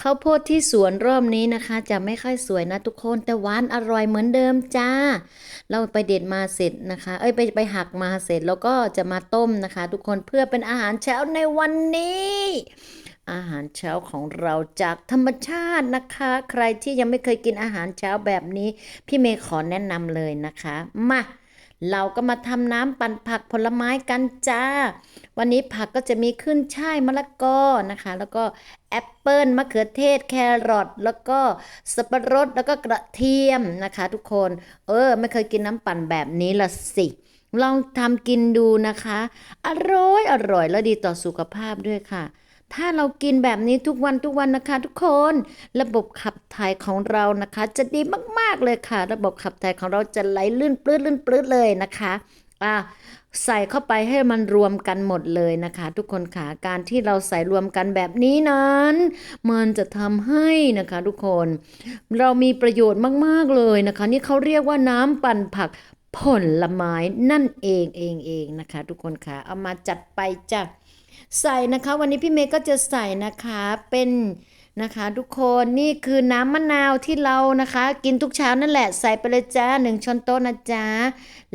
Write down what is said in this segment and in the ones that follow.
ข้าวโพดที่สวนรอบนี้นะคะ จะไม่ค่อยสวยนะทุกคนแต่หวานอร่อยเหมือนเดิมจ้า เราไปเด็ดมาเสร็จนะคะ เอ้ยไปไปหักมาเสร็จแล้วก็จะมาต้มนะคะ ทุกคนเพื่อเป็นอาหารเช้าในวันนี้ อาหารเช้าของเราจากธรรมชาตินะคะ ใครที่ยังไม่เคยกินอาหารเช้าแบบนี้ พี่เมย์ขอแนะนำเลยนะคะ มา เราก็มาทำน้ำปั่นผักผลไม้กันจ้า วันนี้ผักก็จะมีขึ้นช่ายมะละกอนะคะ แล้วก็แอปเปิลมะเขือเทศ แครอทแล้วก็สับปะรดแล้วก็กระเทียมนะคะ ทุกคน เออ ไม่เคยกินน้ำปั่นแบบนี้ละสิลองทำกินดูนะคะ อร่อยอร่อยและดีต่อสุขภาพด้วยค่ะ ถ้าเรากินแบบนี้ทุกวันทุกวันนะคะทุกคน ระบบขับถ่ายของเรานะคะ จะดีมากๆเลยค่ะ ระบบขับถ่ายของเราจะไหลลื่นปลื้ดลื่นปลื้ดเลยนะคะอ่าใส่เข้าไปให้มันรวมกันหมดเลยนะคะ ทุกคนค่ะการที่เราใส่รวมกันแบบนี้นั้น มันจะทำให้นะคะ ทุกคน เรามีประโยชน์มากๆเลยนะคะ นี่เขาเรียกว่าน้ำปั่นผักผลไม้นั่นเองเองเองนะคะ ทุกคนค่ะเอามาจัดไปจ้ะ ใส่นะคะ วันนี้พี่เมย์ก็จะใส่นะคะเป็นนะคะทุกคนนี่คือน้ำมะนาวที่เรานะคะ กินทุกเช้านั่นแหละใส่ไปเลยจ้าหนึ่งช้อนโต๊ะนะจ๊ะ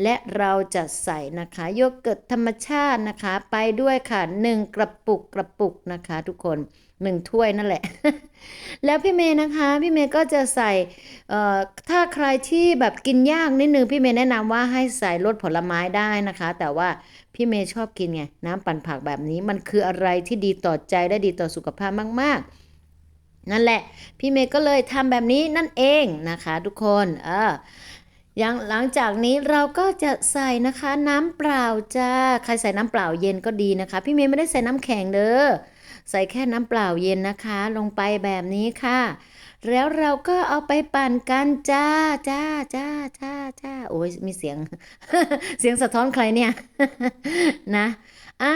และเราจะใส่นะคะโยเกิร์ตธรรมชาตินะคะ ไปด้วยค่ะหนึ่งกระปุกกระปุกนะคะ ทุกคนหนึ่งถ้วยนั่นแหละ แล้วพี่เมย์นะคะพี่เมย์ก็จะใส่เอ่อถ้าใครที่แบบกินยากนิดนึงพี่เมย์แนะนำว่าให้ใส่รสผลไม้ได้นะคะ แต่ว่าพี่เมย์ชอบกินไงน้ำปั่นผักแบบนี้มันคืออะไรที่ดีต่อใจและดีต่อสุขภาพมาก ๆนั่นแหละ พี่เมย์ก็เลยทำแบบนี้นั่นเองนะคะทุกคนเออยังหลังจากนี้เราก็จะใส่นะคะน้ำเปล่าจ้า ใครใส่น้ำเปล่าเย็นก็ดีนะคะ พี่เมย์ไม่ได้ใส่น้ำแข็งเด้อ ใส่แค่น้ำเปล่าเย็นนะคะ ลงไปแบบนี้ค่ะ แล้วเราก็เอาไปปั่นกันจ้าจ้าจ้าจ้าจ้าโอ้ยมีเสียง เสียงสะท้อนใครเนี่ยนะอะ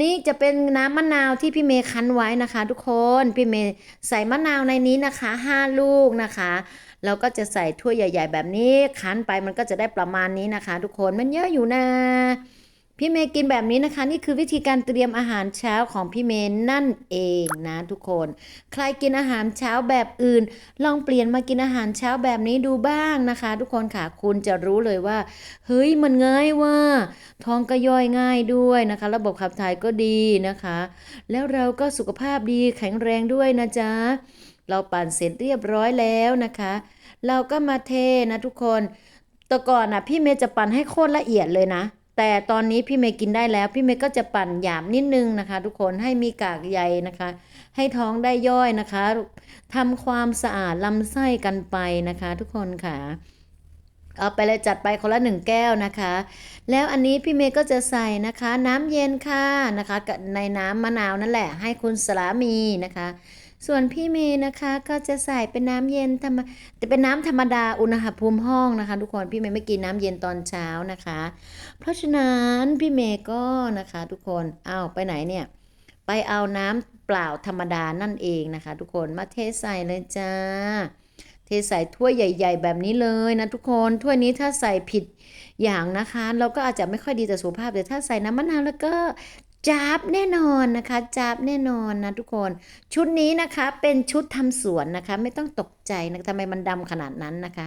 นี่จะเป็นน้ำมะนาวที่พี่เมย์คั้นไว้นะคะ ทุกคนพี่เมย์ใส่มะนาวในนี้นะคะห้าลูกนะคะเราก็จะใส่ถ้วยใหญ่ ๆ แบบนี้คั้นไปมันก็จะได้ประมาณนี้นะคะ ทุกคนมันเยอะอยู่นะ พี่เมย์กินแบบนี้นะคะ นี่คือวิธีการเตรียมอาหารเช้าของพี่เมย์นั่นเองนะทุกคน ใครกินอาหารเช้าแบบอื่น ลองเปลี่ยนมากินอาหารเช้าแบบนี้ดูบ้างนะคะ ทุกคนค่ะคุณจะรู้เลยว่าเฮ้ยมันง่ายว่าท้องก็ย่อยง่ายด้วยนะคะ ระบบขับถ่ายก็ดีนะคะ แล้วเราก็สุขภาพดีแข็งแรงด้วยนะจ๊ะเราปั่นเสร็จเรียบร้อยแล้วนะคะ เราก็มาเทนะทุกคนแต่ก่อนนะพี่เมย์จะปั่นให้โคตรละเอียดเลยนะ แต่ตอนนี้พี่เมย์กินได้แล้ว พี่เมย์ก็จะปั่นหยาบนิดนึงนะคะ ทุกคนให้มีกากใยนะคะ ให้ท้องได้ย่อยนะคะทำความสะอาดลำไส้กันไปนะคะ ทุกคนค่ะ เอาไปเลยจัดไปคนละหนึ่งแก้วนะคะ แล้วอันนี้พี่เมย์ก็จะใส่นะคะ น้ำเย็นค่ะนะคะในน้ำมะนาวนั่นแหละ ให้คุณสลามีนะคะ ส่วนพี่เมย์นะคะก็จะใส่เป็นน้ำเย็นธรรมแต่เป็นน้ำธรรมดาอุณหภูมิห้องนะคะ ทุกคนพี่เมย์ไม่กินน้ำเย็นตอนเช้านะคะ เพราะฉะนั้นพี่เมย์ก็นะคะ ทุกคนเอาไปไหนเนี่ยไปเอาน้ำเปล่าธรรมดานั่นเองนะคะ ทุกคนมาเทใส่เลยจ้า เทใส่ถ้วยใหญ่ ๆ แบบนี้เลยนะทุกคนถ้วยนี้ถ้าใส่ผิดอย่างนะคะ เราก็อาจจะไม่ค่อยดีต่อสุขภาพแต่ถ้าใส่น้ำมะนาวแล้วก็ จับแน่นอนนะคะจับแน่นอนนะทุกคน ชุดนี้นะคะเป็นชุดทำสวนนะคะ ไม่ต้องตกใจนะทำไมมันดำขนาดนั้นนะคะ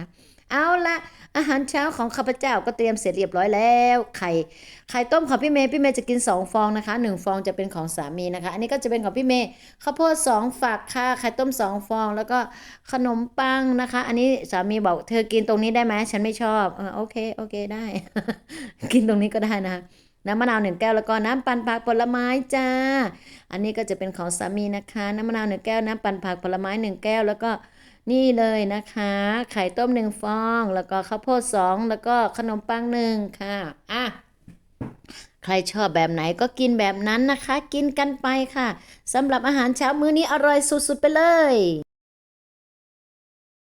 เอาละอาหารเช้าของข้าพเจ้าก็เตรียมเสร็จเรียบร้อยแล้ว ไข่ไข่ต้มของพี่เมย์พี่เมย์จะกิน 2 ฟองนะคะ 1 ฟองจะเป็นของสามีนะคะ อันนี้ก็จะเป็นของพี่เมย์ข้าวโพด2ฝักค่ะไข่ต้ม 2 ฟอง แล้วก็ขนมปังนะคะ อันนี้สามีบอกเธอกินตรงนี้ได้ไหมฉันไม่ชอบออโอเคโอเคได้ กินตรงนี้ก็ได้นะคะ น้ำมะนาวหนึ่งแก้วแล้วก็น้ำปั่นผักผลไม้จ้า อันนี้ก็จะเป็นของสามีนะคะ น้ำมะนาวหนึ่งแก้วน้ำปั่นผักผลไม้หนึ่งแก้วแล้วก็นี่เลยนะคะ ไข่ต้มหนึ่งฟอง แล้วก็ข้าวโพดสองแล้วก็ขนมปังหนึ่งค่ะ อะ ใครชอบแบบไหนก็กินแบบนั้นนะคะ กินกันไปค่ะสำหรับอาหารเช้ามื้อนี้อร่อยสุดๆไปเลย